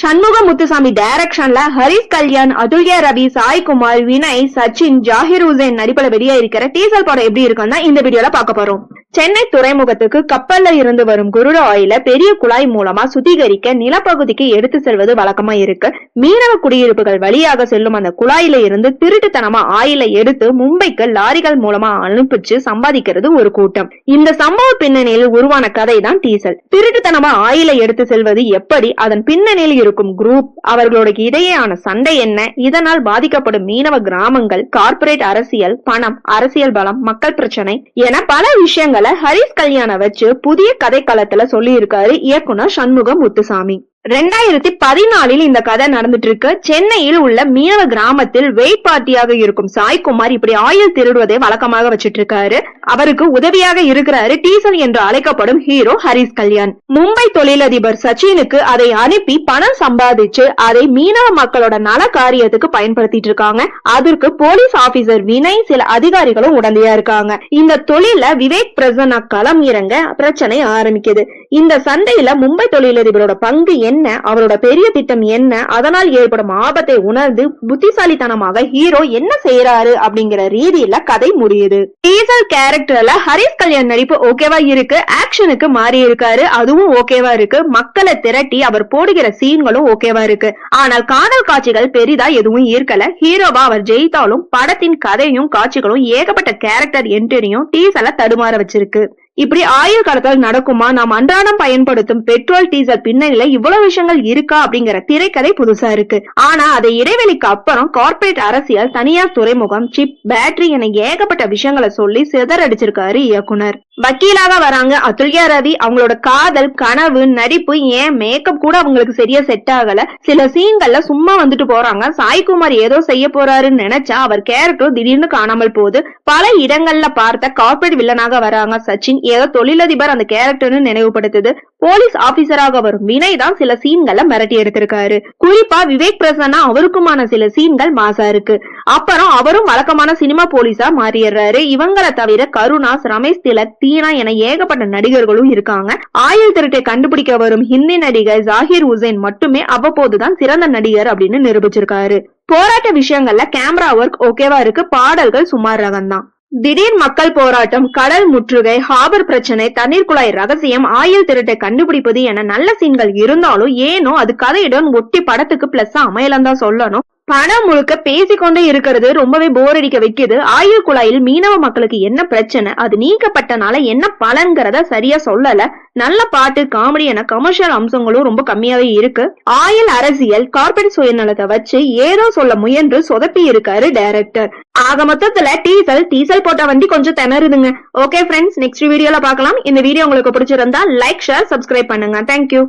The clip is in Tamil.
சண்முக முத்துசாமி டைரக்ஷன்ல ஹரிஷ் கல்யாண் அதுல்யா ரவி சாய்குமார் வினய் சச்சின் ஜாகிர் ஹுசேன் நடிப்புல வெளியே இருக்கிற டீசல் படம் எப்படி இருக்கும்னா இந்த வீடியோல பார்க்க போறோம். சென்னை துறைமுகத்துக்கு கப்பல்ல இருந்து வரும் குருட ஆயில பெரிய குழாய் மூலமா சுத்திகரிக்க நிலப்பகுதிக்கு எடுத்து செல்வது வழக்கமா இருக்கு. மீனவ குடியிருப்புகள் வழியாக செல்லும் அந்த குழாயில இருந்து திருட்டுத்தனமா ஆயில எடுத்து மும்பைக்கு லாரிகள் மூலமா அனுப்பிச்சு சம்பாதிக்கிறது ஒரு கூட்டம். இந்த சம்பவ பின்னணியில் உருவான கதை தான் டீசல். திருட்டுத்தனமா ஆயில எடுத்து செல்வது எப்படி அதன் பின்னணியில் இருக்கும் குரூப் அவர்களோட இடையேயான சண்டை என்ன? இதனால் பாதிக்கப்படும் மீனவ கிராமங்கள் கார்ப்பரேட் அரசியல் பணம் அரசியல் பலம் மக்கள் பிரச்சனை என பல விஷயங்களை ஹரிஸ் கல்யாண வச்சு புதிய கதைக்களத்துல சொல்லி இருக்காரு இயக்குனர் சண்முகம் முத்துசாமி. ரெண்டாயிரத்தி பதினாலில் இந்த கதை நடந்துட்டு இருக்கு சென்னையில் உள்ள மீனவ கிராமத்தில் வெயிட் பார்ட்டியாக இருக்கும் சாய்குமார் இப்படி ஆயில் திருடுவதை வழக்கமாக வச்சிட்டு இருக்காரு அவருக்கு உதவியாக இருக்கிறாரு டீசல் என்று அழைக்கப்படும் ஹீரோ ஹரிஸ் கல்யாண். மும்பை தொழிலதிபர் சச்சினுக்கு அதை அனுப்பி பணம் சம்பாதிச்சு அதை மீனவ மக்களோட நல காரியத்துக்கு பயன்படுத்திட்டு இருக்காங்க அதற்கு போலீஸ் ஆபீசர் வினய் சில அதிகாரிகளும் உடந்தையா இருக்காங்க. இந்த தொழில விவேக் பிரசன்னா களம் இறங்க பிரச்சனை ஆரம்பிக்குது. இந்த சந்தையில மும்பை தொழிலதிபரோட பங்கு என்ன அவரோட பெரிய திட்டம் என்ன? அதனால் ஏற்படும் ஆபத்தை உணர்ந்து புத்திசாலித்தனமாக ஹீரோ என்ன செய்யறாரு அப்படிங்கிற ரீதியில கதை முடியுது. டீசல் கேரக்டர்ல ஹரிஷ் கல்யாண் நடிப்பு ஓகேவா இருக்கு. ஆக்ஷனுக்கு மாறி இருக்காரு. அதுவும் ஓகேவா இருக்கு. மக்களை திரட்டி அவர் போடுகிற சீன்களும் ஓகேவா இருக்கு. ஆனால் காதல் காட்சிகள் பெரிதா எதுவும் ஈர்க்கல. ஹீரோவா அவர் ஜெயித்தாலும் படத்தின் கதையும் காட்சிகளும் ஏகப்பட்ட கேரக்டர் என்ட்ரியும் டீசல தடுமாற வச்சிருக்கு. இப்படி ஆயுள் காலத்தில் நடக்குமா? நாம் அன்றாடம் பயன்படுத்தும் பெட்ரோல் டீசல் பின்னணியில இவ்வளவு விஷயங்கள் இருக்கா அப்படிங்கிற திரைக்கதை புதுசா இருக்கு. ஆனா அதை இடைவெளிக்கு அப்புறம் கார்ப்பரேட் அரசியல் தனியார் துறைமுகம் சிப் பேட்டரி என ஏகப்பட்ட விஷயங்களை சொல்லி சிதறடிச்சிருக்காரு இயக்குனர். வக்கீலாக வராங்க அதுல்யா ரவி. அவங்களோட காதல் கனவு நடிப்பு ஏன் மேக்கப் கூட அவங்களுக்கு சரியா செட் ஆகல. சில சீன்கள்ல சும்மா வந்துட்டு போறாங்க. சாய்குமார் ஏதோ செய்ய போறாருன்னு நினைச்சா அவர் கேரக்டர் திடீர்னு காணாமல் போகுது. பல இடங்கள்ல பார்த்த கார்ப்பரேட் வில்லனாக வராங்க சச்சின். ஏதோ தொழிலதிபர் அந்த கேரக்டர்னு நினைவுபடுத்துது. போலீஸ் ஆபீசராக வரும் வினய் தான் சில சீன்களை மிரட்டி எடுத்திருக்காரு. குறிப்பா விவேக் பிரசன்னா அவருக்குமான சில சீன்கள் மாசா இருக்கு. அப்புறம் அவரும் வழக்கமான சினிமா போலீஸா மாறிடுறாரு. இவங்களை தவிர கருணாஸ் ரமேஷ் திலக் தீனா என ஏகப்பட்ட நடிகர்களும் இருக்காங்க. ஆயுள் திருட்டை கண்டுபிடிக்க வரும் ஹிந்தி நடிகர் ஜாகிர் உசேன் மட்டுமே அவ்வப்போதுதான் சிறந்த நடிகர் அப்படின்னு நிரூபிச்சிருக்காரு. போராட்ட விஷயங்கள்ல கேமரா ஒர்க் ஓகேவா இருக்கு. பாடல்கள் சுமார் ரகம் தான் திடீர் மக்கள் போராட்டம் கடல் முற்றுகை ஹாபர் பிரச்சனை தண்ணீர் குழாய் ரகசியம் ஆயில் திருட்டை கண்டுபிடிப்பது என நல்ல சீன்கள் இருந்தாலும் ஏனோ அது கதையுடன் ஒட்டி படத்துக்கு பிளஸ் அமையலாம் தான் சொல்லணும். படம் முழுக்க பேசிக்கொண்டே இருக்கிறது ரொம்பவே போர் அடிக்க வைக்குது. ஆயுள் குழாயில் மீனவ மக்களுக்கு என்ன பிரச்சனை? அது நீக்கப்பட்டனால என்ன பலன்கிறத சரியா சொல்லல. நல்ல பாட்டு காமெடி என கமர்ஷியல் அம்சங்களும் ரொம்ப கம்மியாவே இருக்கு. ஆயுள் அரசியல் கார்பரேட் சுயநலத்தை வச்சு ஏதோ சொல்ல முயன்று சொதப்பி இருக்காரு டைரக்டர் ஆக மொத்தத்துல டீசல் டீசல் போட்ட வண்டி கொஞ்சம் திணறுதுங்க. ஓகே ஃப்ரெண்ட்ஸ் நெக்ஸ்ட் வீடியோல பார்க்கலாம். இந்த வீடியோ உங்களுக்கு பிடிச்சிருந்தா லைக் ஷேர் சப்ஸ்கிரைப் பண்ணுங்க. Thank you